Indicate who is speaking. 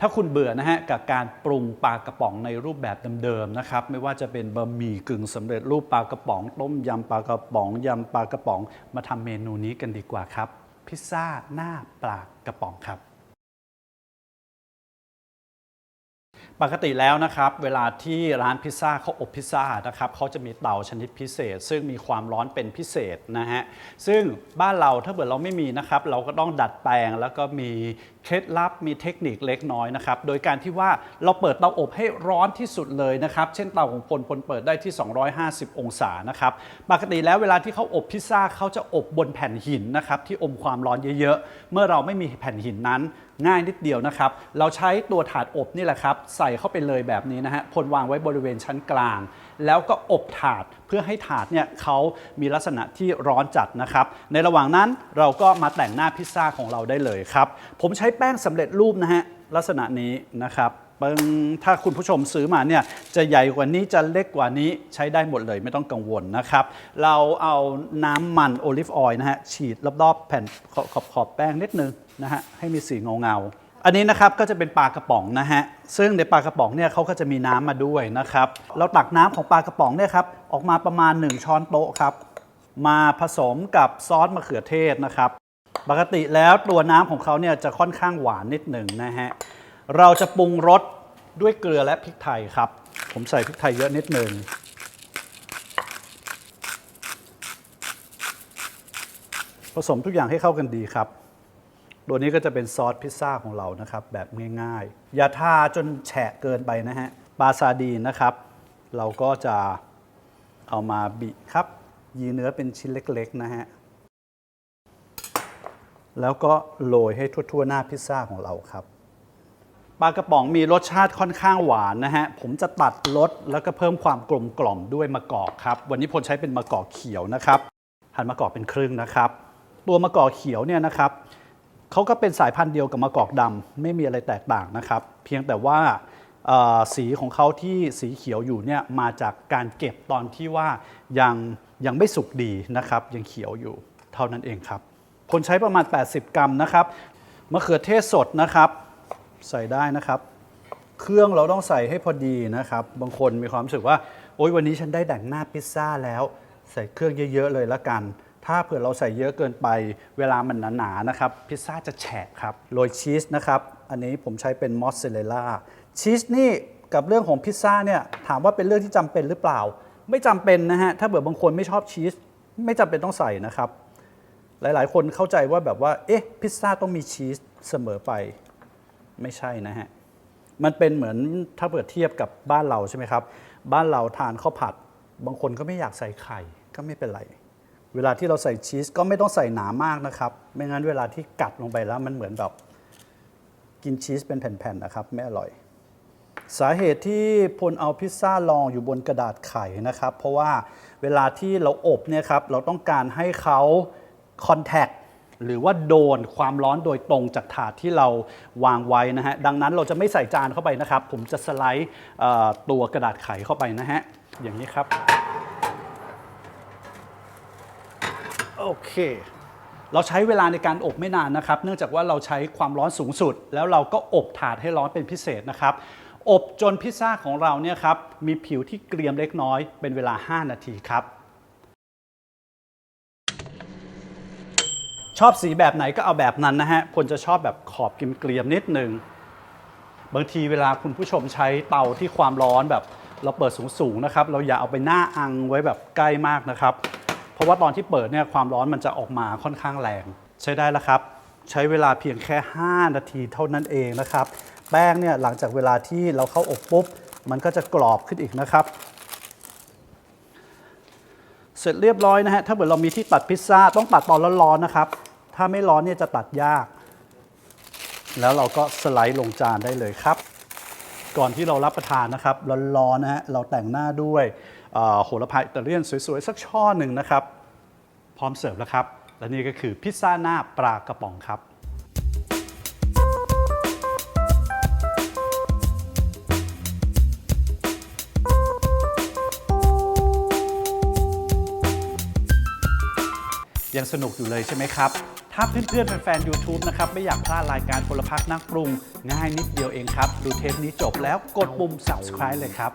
Speaker 1: ถ้าคุณเบื่อนะฮะกับการปรุงปลากระป๋องในรูปแบบเดิมๆนะครับไม่ว่าจะเป็นบะหมี่กึ่งสำเร็จรูปปลากระป๋อง ต้มยำปลากระป๋องยำปลากระป๋อง มาทำเมนูนี้กันดีกว่าครับ พิซซ่าหน้าปลากระป๋องครับปกติแล้วนะครับเวลาที่ร้านพิซซ่าเขาอบพิซซ่านะครับเขาจะมีเตาชนิดพิเศษ ซึ่งมีความร้อนเป็นพิเศษนะฮะซึ่งบ้านเราถ้าเกิดเราไม่มีนะครับเราก็ต้องดัดแปลงแล้วก็มี เคล็ดลับมีเทคนิคเล็กน้อยนะครับ โดยการที่ว่าเราเปิดเตาอบให้ร้อนที่สุดเลยนะครับ เช่นเตาของพลพลเปิดได้ที่ 250 องศานะครับ ปกติแล้วเวลาที่เขาอบพิซซ่าเขาจะอบบนแผ่นหินนะครับที่อมความร้อนเยอะๆ เมื่อเราไม่มีแผ่นหินนั้นง่ายนิดเดียวนะครับ เราใช้ตัวถาดอบนี่แหละครับ ใส่เข้าไปเลยแบบนี้นะฮะพลวางไว้บริเวณชั้นกลางแล้วก็อบถาดเพื่อให้ถาดเนี่ยเขามีลักษณะที่ร้อนจัดนะครับ ในระหว่างนั้นเราก็มาแต่งหน้าพิซซ่าของเราได้เลยครับ ผมใช้แป้งสำเร็จรูปนะฮะลักษณะนี้นะครับเปิ้งถ้าคุณผู้ชมซื้อมาเนี่ยจะใหญ่กว่านี้จะเล็กกว่านี้ใช้ได้หมดเลยไม่ต้องกังวลนะครับ เราเอาน้ำมันโอลิฟออยล์นะฮะฉีดรอบๆแผ่นขอบขอบขอบแป้งนิดนึงนะฮะให้มีสีเงาเงา อันนี้นะครับก็จะเป็นปลากระป๋องนะฮะซึ่งในปลากระป๋องเนี่ยเขาก็จะมีน้ำมาด้วยนะครับเราตักน้ำของปลากระป๋องเนี่ยครับออกมาประมาณ 1 ช้อนโต๊ะครับมาผสมกับซอสมะเขือเทศนะครับ ปกติแล้วตัวน้ำของเขาเนี่ยจะค่อนข้างหวานนิดหนึ่งนะฮะเราจะปรุงรสด้วยเกลือและพริกไทยครับ ผมใส่พริกไทยเยอะนิดหนึ่งผสมทุกอย่างให้เข้ากันดีครับ ตัวนี้ก็จะเป็นซอสพิซซ่าของเรานะครับ แบบง่ายๆ อย่าทาจนแฉะเกินไปนะฮะปลาซาดีนนะครับ เราก็จะเอามาบิครับยีเนื้อเป็นชิ้นเล็กๆนะฮะแล้วก็โรยให้ทั่วๆหน้าพิซซ่าของเราครับปลากระป๋องมีรสชาติค่อนข้างหวานนะฮะ ผมจะตัดรสแล้วก็เพิ่มความกลมกล่อมด้วยมะกอกครับ วันนี้พลใช้เป็นมะกอกเขียวนะครับ หั่นมะกอกเป็นครึ่งนะครับ ตัวมะกอกเขียวเนี่ยนะครับ เขาก็เป็นสายพันธุ์เดียวกับมะกอกดำไม่มีอะไรแตกต่างนะครับ เพียงแต่ว่าสีของเขาที่สีเขียวอยู่เนี่ยมาจากการเก็บตอนที่ว่ายังยังไม่สุกดีนะครับ ยังเขียวอยู่เท่านั้นเองครับผลใช้ประมาณ 80 กรัมนะครับมะเขือเทศสดนะครับ ใส่ได้นะครับ เครื่องเราต้องใส่ให้พอดีนะครับ บางคนมีความรู้สึกว่าโอ๊ยวันนี้ฉันได้แต่งหน้าพิซซ่าแล้ว ใส่เครื่องเยอะ ๆ เลยละกัน ถ้าเผื่อเราใส่เยอะเกินไป เวลามันหนาๆนะครับ พิซซ่าจะแฉะครับ โรยชีสนะครับ อันนี้ผมใช้เป็นมอสซาเรลล่า ชีสนี่กับเรื่องของพิซซ่าเนี่ยถามว่าเป็นเรื่องที่จำเป็นหรือเปล่า ไม่จำเป็นนะฮะ ถ้าเผื่อบางคนไม่ชอบชีส ไม่จำเป็นต้องใส่นะครับ หลายๆ คนเข้าใจว่าแบบว่า เอ๊ะ พิซซ่าต้องมีชีสเสมอไป ไม่ใช่นะฮะ มันเป็นเหมือนถ้าเปิดเทียบกับบ้านเราใช่ไหมครับ บ้านเราทานข้าวผัด บางคนก็ไม่อยากใส่ไข่ ก็ไม่เป็นไร เวลาที่เราใส่ชีสก็ไม่ต้องใส่หนามากนะครับ ไม่งั้นเวลาที่กัดลงไปแล้วมันเหมือนแบบกินชีสเป็นแผ่นๆนะครับ ไม่อร่อย สาเหตุที่พลเอาพิซซ่าลองอยู่บนกระดาษไข่นะครับ เพราะว่าเวลาที่เราอบเนี่ยครับเราต้องการให้เขาคอนแทคหรือว่าโดนความร้อนโดยตรงจากถาดที่เราวางไว้นะฮะดังนั้นเราจะไม่ใส่จานเข้าไปนะครับ ผมจะสไลด์ตัวกระดาษไขเข้าไปนะฮะอย่างนี้ครับ โอเค เราใช้เวลาในการอบไม่นานนะครับ เนื่องจากว่าเราใช้ความร้อนสูงสุด แล้วเราก็อบถาดให้ร้อนเป็นพิเศษนะครับ อบจนพิซซ่าของเราเนี่ยครับมีผิวที่เกรียมเล็กน้อย เป็นเวลา 5 นาทีครับ ชอบสีแบบไหนก็เอาแบบนั้นนะฮะพลจะชอบแบบขอบกิมเกรียมนิดนึงบางทีเวลาคุณผู้ชมใช้เตาที่ความร้อนแบบเราเปิดสูงๆนะครับ เราอย่าเอาไปหน้าอังไว้แบบใกล้มากนะครับ เพราะว่าตอนที่เปิดเนี่ยความร้อนมันจะออกมาค่อนข้างแรง ใช้ได้แล้วครับ ใช้เวลาเพียงแค่ 5 นาทีเท่านั้นเองนะครับ แป้งเนี่ยหลังจากเวลาที่เราเข้าอบปุ๊บ มันก็จะกรอบขึ้นอีกนะครับเสร็จเรียบร้อยนะฮะ ถ้าเกิดเรามีที่ตัดพิซซ่าต้องตัดตอนร้อนๆนะครับ ถ้าไม่ร้อนเนี่ยจะตัดยาก แล้วเราก็สไลด์ลงจานได้เลยครับ ก่อนที่เรารับประทานนะครับร้อนๆนะฮะเราแต่งหน้าด้วยโหระพาอิตาเลียนสวยๆ สักช่อหนึ่งนะครับ พร้อมเสิร์ฟแล้วครับ และนี่ก็คือพิซซ่าหน้าปลากระป๋องครับยังสนุกอยู่เลยใช่ไหมครับ ถ้าเพื่อนๆแฟนๆ YouTube นะครับ ไม่อยากพลาดรายการพลพักนักปรุง ง่ายนิดเดียวเองครับ ดูเทปนี้จบแล้วกดปุ่ม subscribe เลยครับ